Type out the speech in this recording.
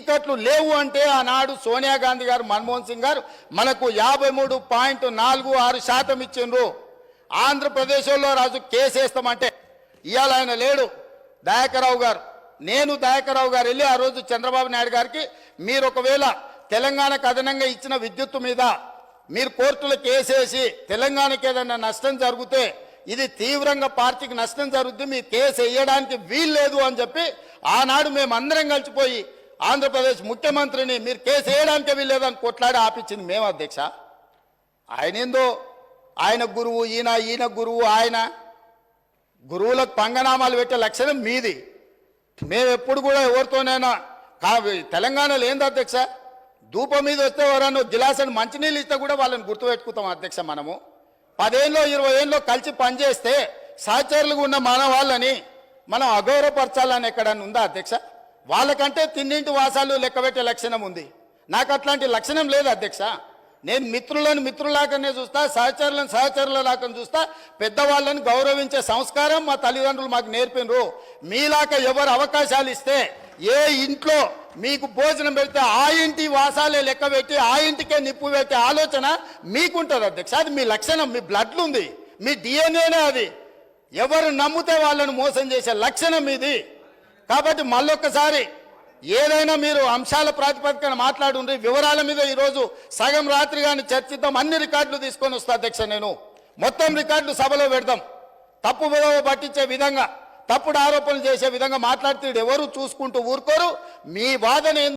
చీకట్లు లేవు అంటే ఆనాడు సోనియా గాంధీ గారు మన్మోహన్ సింగ్ గారు మనకు యాభై మూడు పాయింట్ నాలుగు ఆరు శాతం ఇచ్చిండ్రు. ఆంధ్రప్రదేశ్లో రాజు కేసు వేస్తామంటే ఇవాళ ఆయన లేడు. దయాకరావు గారు నేను దయాకరావు గారు వెళ్ళి ఆ రోజు చంద్రబాబు నాయుడు గారికి మీరు ఒకవేళ తెలంగాణకు అదనంగా ఇచ్చిన విద్యుత్తు మీద మీరు కోర్టులో కేసేసి తెలంగాణకి ఏదైనా నష్టం జరిగితే ఇది తీవ్రంగా పార్టీకి నష్టం జరుగుద్ది మీ కేసు వేయడానికి వీల్లేదు అని చెప్పి ఆనాడు మేము అందరం కలిసిపోయి ఆంధ్రప్రదేశ్ ముఖ్యమంత్రిని మీరు కేసు వేయడానికి వీల్లేదని కొట్లాడి ఆపించింది మేము అధ్యక్ష. ఆయన ఏందో? ఆయన గురువు ఈయన ఈయన గురువు ఆయన. గురువులకు పంగనామాలు పెట్టే లక్షణం మీది. మేము ఎప్పుడు కూడా ఎవరితోనైనా కా తెలంగాణలో ఏంది అధ్యక్ష? ధూపం మీద వస్తే ఎవరన్నా గిలాసని మంచినీళ్ళు ఇస్తే కూడా వాళ్ళని గుర్తుపెట్టుకుంటాం అధ్యక్ష మనము. పదేళ్ళు ఇరవై ఏళ్ళు కలిసి పనిచేస్తే సహచరులుగా ఉన్న మన వాళ్ళని మనం అగౌరవపరచాలని ఎక్కడన్నా ఉందా అధ్యక్ష? వాళ్ళకంటే తిన్నింటి వాసాలు లెక్కబెట్టే లక్షణం ఉంది. నాకు అట్లాంటి లక్షణం లేదు అధ్యక్ష. నేను మిత్రులను మిత్రులాగానే చూస్తా సహచరులను సహచరులలాగా చూస్తా పెద్దవాళ్ళని గౌరవించే సంస్కారం మా తల్లిదండ్రులు మాకు నేర్పినరు. మీలాగా ఎవరు అవకాశాలు ఇస్తే ఏ ఇంట్లో మీకు భోజనం పెడితే ఆ ఇంటి వాసాలే లెక్క పెట్టి ఆ ఇంటికే నిప్పు పెట్టే ఆలోచన మీకుంటుంది అధ్యక్ష. అది మీ లక్షణం మీ బ్లడ్లు ఉంది. మీ డిఎన్ఏనే అది. ఎవరు నమ్మితే వాళ్ళను మోసం చేసే లక్షణం ఇది కాబట్టి మళ్ళొక్కసారి ఏదైనా మీరు అంశాల ప్రాతిపదికన మాట్లాడుండ్రి వివరాల మీద ఈరోజు సగం రాత్రి కానీ చర్చిద్దాం అన్ని రికార్డులు తీసుకొని వస్తా అధ్యక్ష నేను. మొత్తం రికార్డులు సభలో పెడదాం. తప్పు విలువ పట్టించే విధంగా తప్పుడు ఆరోపణలు చేసే విధంగా మాట్లాడితే ఎవరు చూసుకుంటూ ఊరుకోరు. మీ వాదన